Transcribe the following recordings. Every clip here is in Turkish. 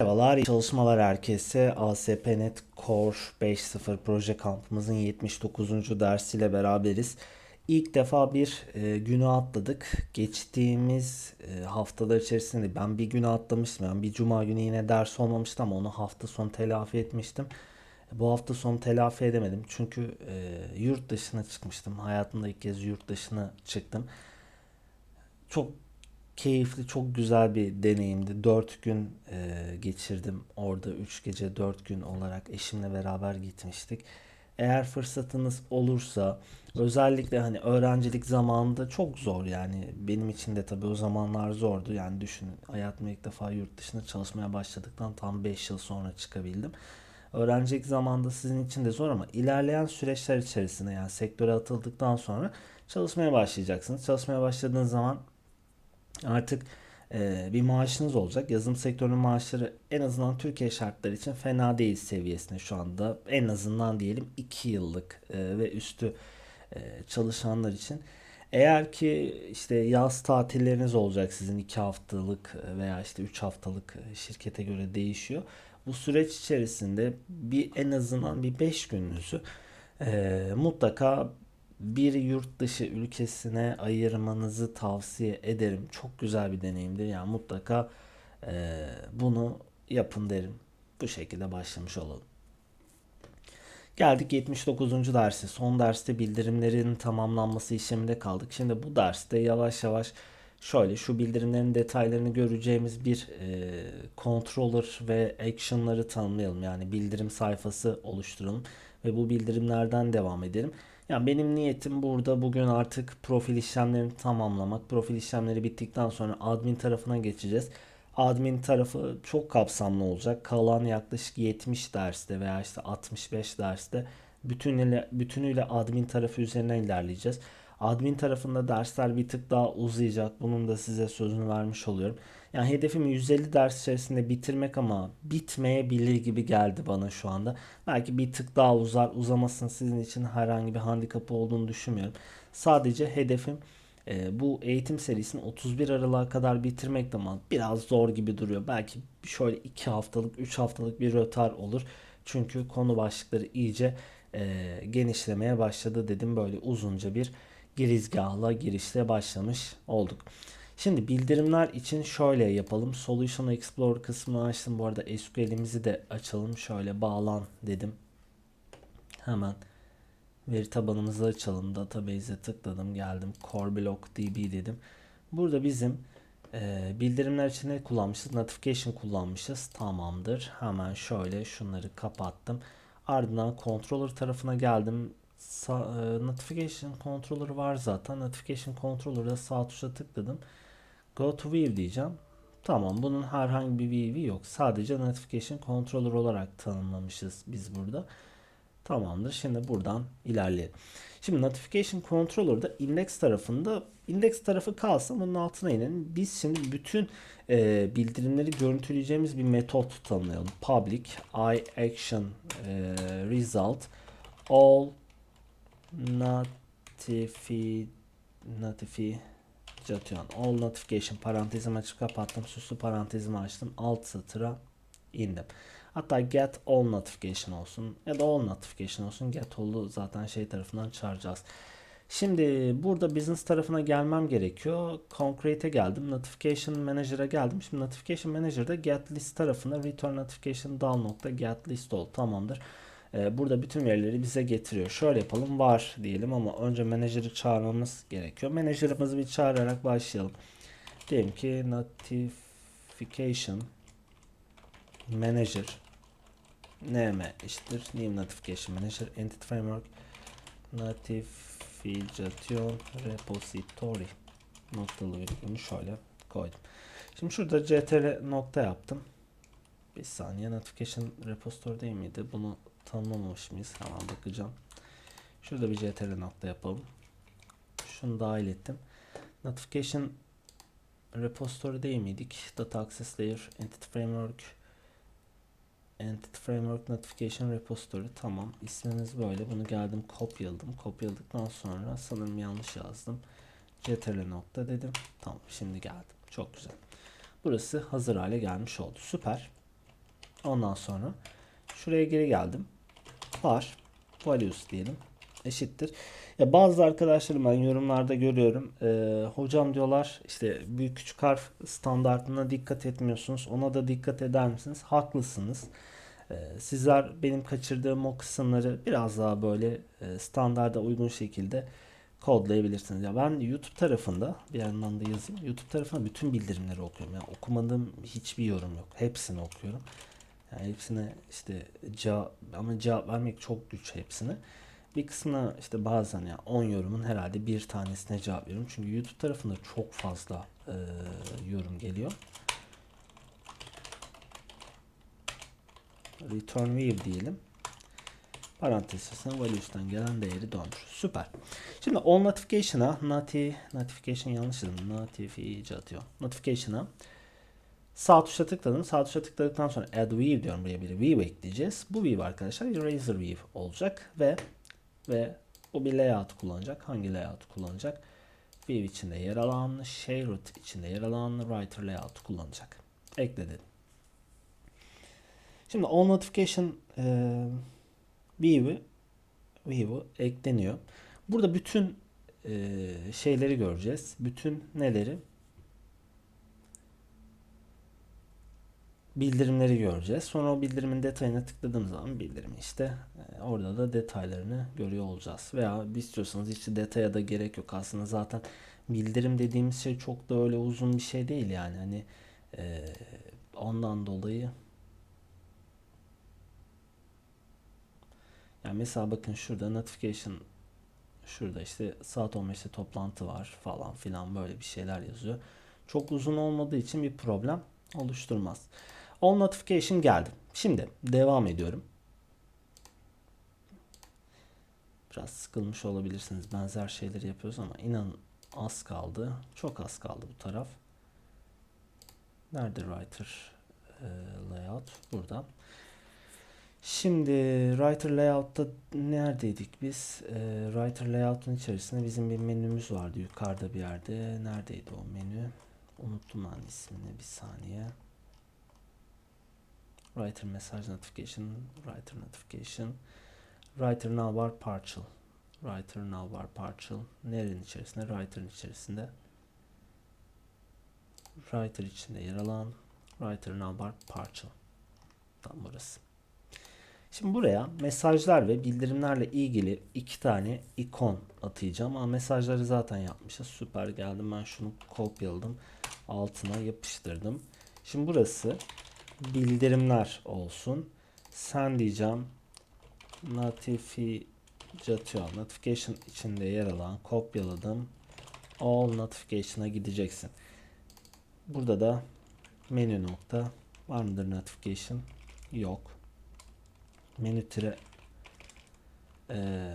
Merhabalar, çalışmalar herkese. ASP.NET Core 5.0 proje kampımızın 79. dersiyle beraberiz. İlk defa bir e, günü atladık. Geçtiğimiz e, haftalar içerisinde ben bir günü atlamıştım. Yani bir cuma günü yine ders olmamıştı ama onu hafta sonu telafi etmiştim. Bu hafta sonu telafi edemedim. Çünkü e, yurt dışına çıkmıştım. Hayatımda ilk kez yurt dışına çıktım. Çok keyifli, çok güzel bir deneyimdi. 4 gün e, geçirdim orada. 3 gece 4 gün olarak eşimle beraber gitmiştik. Eğer fırsatınız olursa özellikle hani öğrencilik zamanında çok zor yani benim için de tabii o zamanlar zordu. Yani düşünün hayatımda ilk defa yurt dışında çalışmaya başladıktan tam 5 yıl sonra çıkabildim. Öğrencilik zamanında sizin için de zor ama ilerleyen süreçler içerisinde yani sektöre atıldıktan sonra çalışmaya başlayacaksınız. Çalışmaya başladığınız zaman artık e, bir maaşınız olacak. Yazılım sektörünün maaşları en azından Türkiye şartları için fena değil seviyesinde şu anda. En azından diyelim 2 yıllık e, ve üstü e, çalışanlar için. Eğer ki işte yaz tatilleriniz olacak sizin 2 haftalık veya işte 3 haftalık şirkete göre değişiyor. Bu süreç içerisinde bir en azından bir 5 gününüzü e, mutlaka bir yurt dışı ülkesine ayırmanızı tavsiye ederim. Çok güzel bir deneyimdir. Yani mutlaka e, bunu yapın derim. Bu şekilde başlamış olalım. Geldik 79. derse. Son derste bildirimlerin tamamlanması işleminde kaldık. Şimdi bu derste yavaş yavaş şöyle şu bildirimlerin detaylarını göreceğimiz bir e, controller ve action'ları tanımlayalım. Yani bildirim sayfası oluşturalım ve bu bildirimlerden devam edelim. Yani benim niyetim burada bugün artık profil işlemlerini tamamlamak. Profil işlemleri bittikten sonra admin tarafına geçeceğiz. Admin tarafı çok kapsamlı olacak. Kalan yaklaşık 70 derste veya işte 65 derste bütünüyle, bütünüyle admin tarafı üzerine ilerleyeceğiz. Admin tarafında dersler bir tık daha uzayacak. Bunun da size sözünü vermiş oluyorum. Yani hedefim 150 ders içerisinde bitirmek ama bitmeyebilir gibi geldi bana şu anda. Belki bir tık daha uzar. Uzamasın sizin için herhangi bir handikapı olduğunu düşünmüyorum. Sadece hedefim e, bu eğitim serisini 31 Aralık'a kadar bitirmek de biraz zor gibi duruyor. Belki şöyle 2 haftalık 3 haftalık bir rötar olur. Çünkü konu başlıkları iyice e, genişlemeye başladı dedim. Böyle uzunca bir girizgahla girişle başlamış olduk. Şimdi bildirimler için şöyle yapalım. Solution Explorer kısmını açtım. Bu arada SQL'imizi de açalım. Şöyle bağlan dedim. Hemen veri tabanımızı açalım. Database'e tıkladım. Geldim. Core Block DB dedim. Burada bizim e, bildirimler için ne kullanmışız? Notification kullanmışız. Tamamdır. Hemen şöyle şunları kapattım. Ardından controller tarafına geldim. Sa- e, notification controller var zaten. Notification controller'da sağ tuşa tıkladım. Go to view diyeceğim. Tamam bunun herhangi bir view'i yok. Sadece notification controller olarak tanımlamışız biz burada. Tamamdır. Şimdi buradan ilerleyelim. Şimdi notification controller'da index tarafında index tarafı kalsın bunun altına inelim. Biz şimdi bütün e, bildirimleri görüntüleyeceğimiz bir metot tanımlayalım. Public i action e, result all notifi notifi atıyorum. All notification parantezimi açıp kapattım. Süslü parantezimi açtım. Alt satıra indim. Hatta get all notification olsun ya da all notification olsun. Get all'u zaten şey tarafından çağıracağız. Şimdi burada business tarafına gelmem gerekiyor. Concrete'e geldim. Notification Manager'a geldim. Şimdi Notification Manager'da get list tarafına return notification down nokta get list ol. Tamamdır. Ee, burada bütün verileri bize getiriyor. Şöyle yapalım var diyelim ama önce menajeri çağırmamız gerekiyor. Menajerimizi bir çağırarak başlayalım. Diyelim ki notification manager nm eşittir new notification manager entity framework notification repository noktalı virgülünü şöyle koydum. Şimdi şurada ctr nokta yaptım. Bir saniye notification repository değil miydi? Bunu tanımlamamış mıyız? Hemen bakacağım. Şurada bir ctr nokta yapalım. Şunu dahil ettim. Notification repository değil miydik? Data access layer, entity framework, entity framework notification repository. Tamam. İsmimiz böyle. Bunu geldim kopyaladım. Kopyaladıktan sonra sanırım yanlış yazdım. ctr nokta dedim. Tamam. Şimdi geldim. Çok güzel. Burası hazır hale gelmiş oldu. Süper. Ondan sonra şuraya geri geldim. Var. Values diyelim. Eşittir. Ya bazı arkadaşlarım ben yorumlarda görüyorum. Ee, hocam diyorlar işte büyük küçük harf standartına dikkat etmiyorsunuz. Ona da dikkat eder misiniz? Haklısınız. Ee, sizler benim kaçırdığım o kısımları biraz daha böyle e, standarda uygun şekilde kodlayabilirsiniz. Ya ben YouTube tarafında bir yandan da yazayım. YouTube tarafında bütün bildirimleri okuyorum. Yani okumadığım hiçbir yorum yok. Hepsini okuyorum. Yani hepsine işte cevap ama cevap vermek çok güç hepsine. Bir kısmına işte bazen ya 10 yorumun herhalde bir tanesine cevap veriyorum. Çünkü YouTube tarafında çok fazla e, yorum geliyor. Return view diyelim. Parantez içerisine values'tan gelen değeri döndür. Süper. Şimdi all notification'a noti notification yanlış dedim. Notification atıyor. Notification'a sağ tuşa tıkladım. Sağ tuşa tıkladıktan sonra add view diyorum. Buraya bir view ekleyeceğiz. Bu view arkadaşlar eraser view olacak ve ve o bir layout kullanacak. Hangi layout kullanacak? View içinde yer alan, Shared içinde yer alan Writer layout kullanacak. Ekle. Şimdi all notification e, view'u view'u ekleniyor. Burada bütün e, şeyleri göreceğiz. Bütün neleri? Bildirimleri göreceğiz. Sonra o bildirimin detayına tıkladığımız zaman bildirimi işte e, orada da detaylarını görüyor olacağız. Veya istiyorsanız hiç detaya da gerek yok. Aslında zaten bildirim dediğimiz şey çok da öyle uzun bir şey değil yani. Hani e, ondan dolayı yani mesela bakın şurada notification şurada işte saat 15'te toplantı var falan filan böyle bir şeyler yazıyor. Çok uzun olmadığı için bir problem oluşturmaz. All notification geldi. Şimdi devam ediyorum. Biraz sıkılmış olabilirsiniz. Benzer şeyleri yapıyoruz ama inanın az kaldı. Çok az kaldı bu taraf. Nerede writer e, layout? Burada. Şimdi writer layout'ta neredeydik biz? E, writer layout'un içerisinde bizim bir menümüz vardı yukarıda bir yerde. Neredeydi o menü? Unuttum ben ismini bir saniye. Writer message notification, writer notification, writer navbar partial. Writer navbar partial. Nerenin içerisinde? Writer'ın içerisinde. Writer içinde yer alan writer navbar partial. Tam burası. Şimdi buraya mesajlar ve bildirimlerle ilgili iki tane ikon atayacağım. Ama mesajları zaten yapmışız. Süper geldim. Ben şunu kopyaladım. Altına yapıştırdım. Şimdi burası bildirimler olsun. Sen diyeceğim notification, notification içinde yer alan kopyaladım. All notification'a gideceksin. Burada da menü nokta var mıdır notification? Yok. Menü tire ee,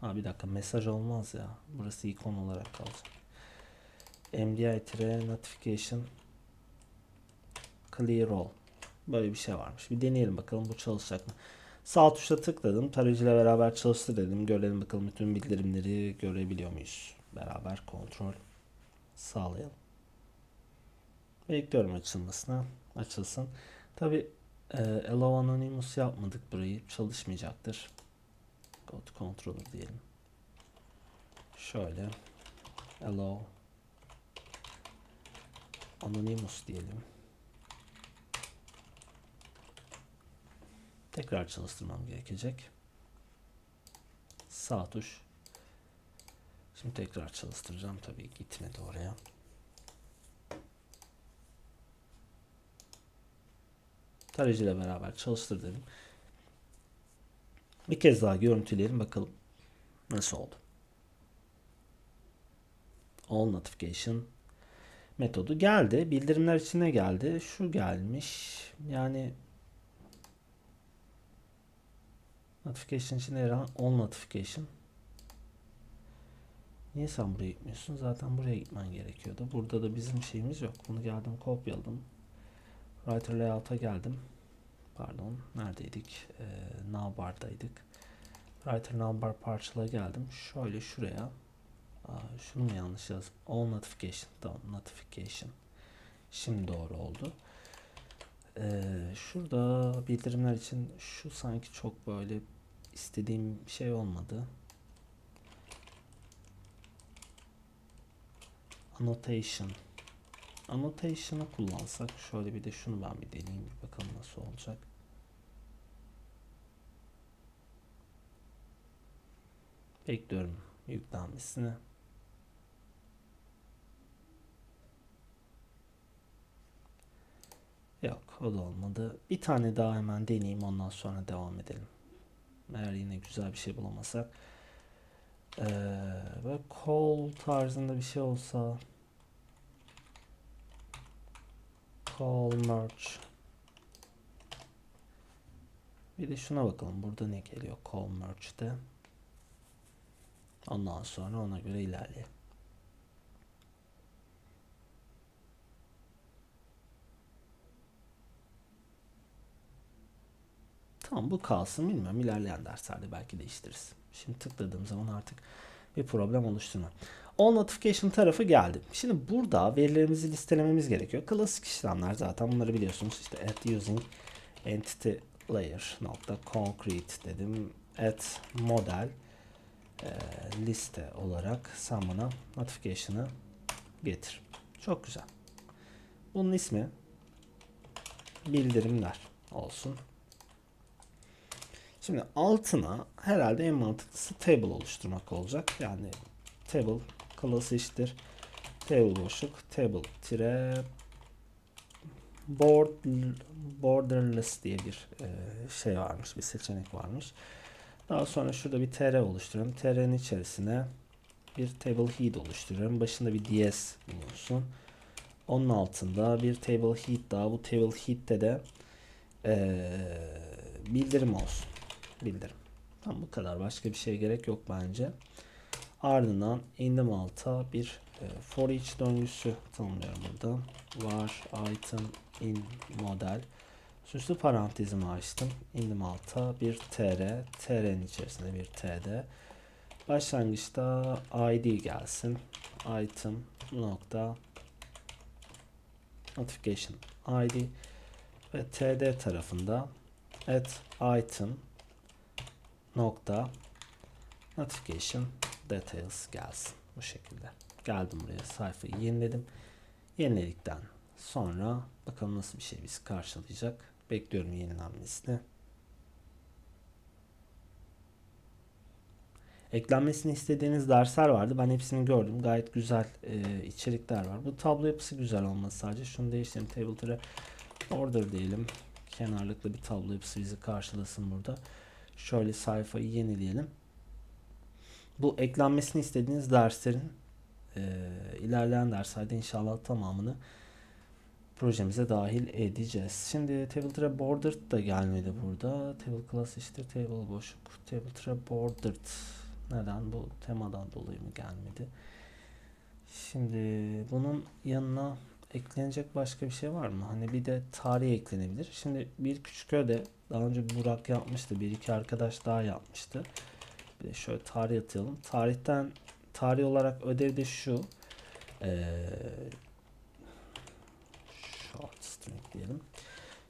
ha bir dakika mesaj olmaz ya. Burası ikon olarak kalacak. MDI notification Clear All. Böyle bir şey varmış. Bir deneyelim bakalım bu çalışacak mı? Sağ tuşa tıkladım. Tarayıcıyla beraber çalıştır dedim. Görelim bakalım bütün bildirimleri görebiliyor muyuz? Beraber kontrol sağlayalım. Bekliyorum açılmasına. Açılsın. Tabi e, Allow Anonymous yapmadık burayı. Çalışmayacaktır. To Controller diyelim. Şöyle. Allow Anonymous diyelim. Tekrar çalıştırmam gerekecek. Sağ tuş. Şimdi tekrar çalıştıracağım. Tabii gitmedi oraya. Tarayıcı ile beraber çalıştır dedim. Bir kez daha görüntüleyelim bakalım nasıl oldu. All notification metodu geldi. Bildirimler içine geldi. Şu gelmiş. Yani Notification için yer alan all notification. Niye sen buraya gitmiyorsun? Zaten buraya gitmen gerekiyordu. Burada da bizim şeyimiz yok. Bunu geldim kopyaladım. Writer layout'a geldim. Pardon. Neredeydik? Ee, navbar'daydık. Writer navbar parçala geldim. Şöyle şuraya. Aa, şunu mu yanlış yazdım? All notification. Tamam. Notification. Şimdi doğru oldu. Ee, şurada bildirimler için şu sanki çok böyle istediğim şey olmadı. Annotation. Annotation'ı kullansak şöyle bir de şunu ben bir deneyeyim bir bakalım nasıl olacak. Bekliyorum yüklenmesini. Yok o da olmadı. Bir tane daha hemen deneyeyim ondan sonra devam edelim. Yine güzel bir şey bulamasak. Ee, böyle call tarzında bir şey olsa. Call merge. Bir de şuna bakalım. Burada ne geliyor call merge'de. Ondan sonra ona göre ilerleyelim. Tamam bu kalsın bilmiyorum. İlerleyen derslerde belki değiştiririz. Şimdi tıkladığım zaman artık bir problem oluşturma. All notification tarafı geldi. Şimdi burada verilerimizi listelememiz gerekiyor. Klasik işlemler zaten bunları biliyorsunuz. İşte add using entity layer nokta concrete dedim. Add model e, liste olarak sen bana notification'ı getir. Çok güzel. Bunun ismi bildirimler olsun. Şimdi altına herhalde en mantıklısı table oluşturmak olacak. Yani table class eşittir table boşluk table tire board borderless diye bir e, şey varmış bir seçenek varmış. Daha sonra şurada bir tr oluşturuyorum. tr'nin içerisine bir table head oluşturuyorum. Başında bir ds bulunsun. Onun altında bir table head daha. Bu table head'de de e, bildirim olsun bildirim. Tam bu kadar. Başka bir şey gerek yok bence. Ardından indim alta bir e, for each döngüsü tanımlıyorum burada. Var item in model. Süslü parantezimi açtım. İndim alta bir tr. tr'nin içerisinde bir td. Başlangıçta id gelsin. Item nokta notification id ve td tarafında at item nokta notification details gelsin. Bu şekilde. Geldim buraya sayfayı yeniledim. Yeniledikten sonra bakalım nasıl bir şey bizi karşılayacak. Bekliyorum yenilenmesini. Eklenmesini istediğiniz dersler vardı. Ben hepsini gördüm. Gayet güzel e, içerikler var. Bu tablo yapısı güzel olması sadece. Şunu değiştirelim. Table to order diyelim. Kenarlıklı bir tablo yapısı bizi karşılasın burada. Şöyle sayfayı yenileyelim. Bu eklenmesini istediğiniz derslerin e, ilerleyen derslerde inşallah tamamını projemize dahil edeceğiz. Şimdi table tray bordered da gelmedi burada. Table class işte table boşluk. Table tray bordered. Neden? Bu temadan dolayı mı gelmedi? Şimdi bunun yanına eklenecek başka bir şey var mı? Hani bir de tarih eklenebilir. Şimdi bir küçük öde daha önce Burak yapmıştı. Bir iki arkadaş daha yapmıştı. Bir de şöyle tarih atayalım. Tarihten tarih olarak ödev de şu. Ee, short string diyelim.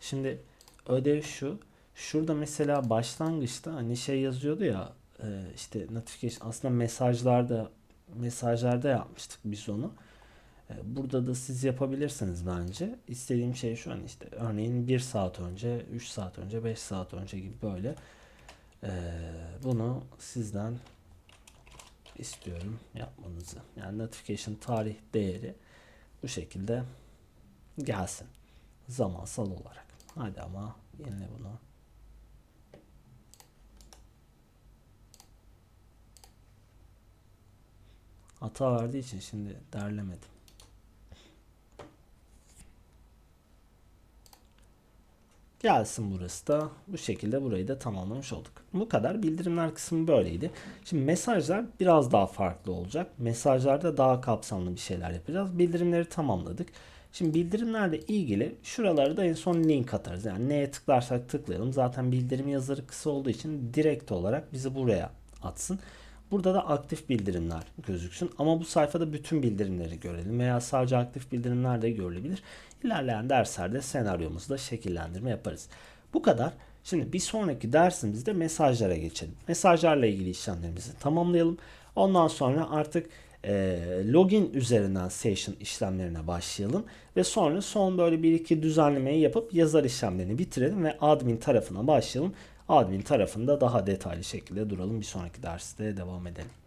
Şimdi ödev şu. Şurada mesela başlangıçta hani şey yazıyordu ya işte notification aslında mesajlarda mesajlarda yapmıştık biz onu. E, burada da siz yapabilirsiniz bence. İstediğim şey şu an işte örneğin 1 saat önce, 3 saat önce, 5 saat önce gibi böyle e, bunu sizden istiyorum yapmanızı. Yani notification tarih değeri bu şekilde gelsin. Zamansal olarak. Hadi ama yenile bunu. Hata verdiği için şimdi derlemedim. Gelsin burası da. Bu şekilde burayı da tamamlamış olduk. Bu kadar. Bildirimler kısmı böyleydi. Şimdi mesajlar biraz daha farklı olacak. Mesajlarda daha kapsamlı bir şeyler yapacağız. Bildirimleri tamamladık. Şimdi bildirimlerle ilgili şuraları da en son link atarız. Yani neye tıklarsak tıklayalım. Zaten bildirim yazarı kısa olduğu için direkt olarak bizi buraya atsın. Burada da aktif bildirimler gözüksün. Ama bu sayfada bütün bildirimleri görelim veya sadece aktif bildirimler de görülebilir. İlerleyen derslerde senaryomuzda şekillendirme yaparız. Bu kadar. Şimdi bir sonraki dersimizde mesajlara geçelim. Mesajlarla ilgili işlemlerimizi tamamlayalım. Ondan sonra artık e, login üzerinden session işlemlerine başlayalım ve sonra son böyle bir iki düzenlemeyi yapıp yazar işlemlerini bitirelim ve admin tarafına başlayalım. Admin tarafında daha detaylı şekilde duralım. Bir sonraki derste devam edelim.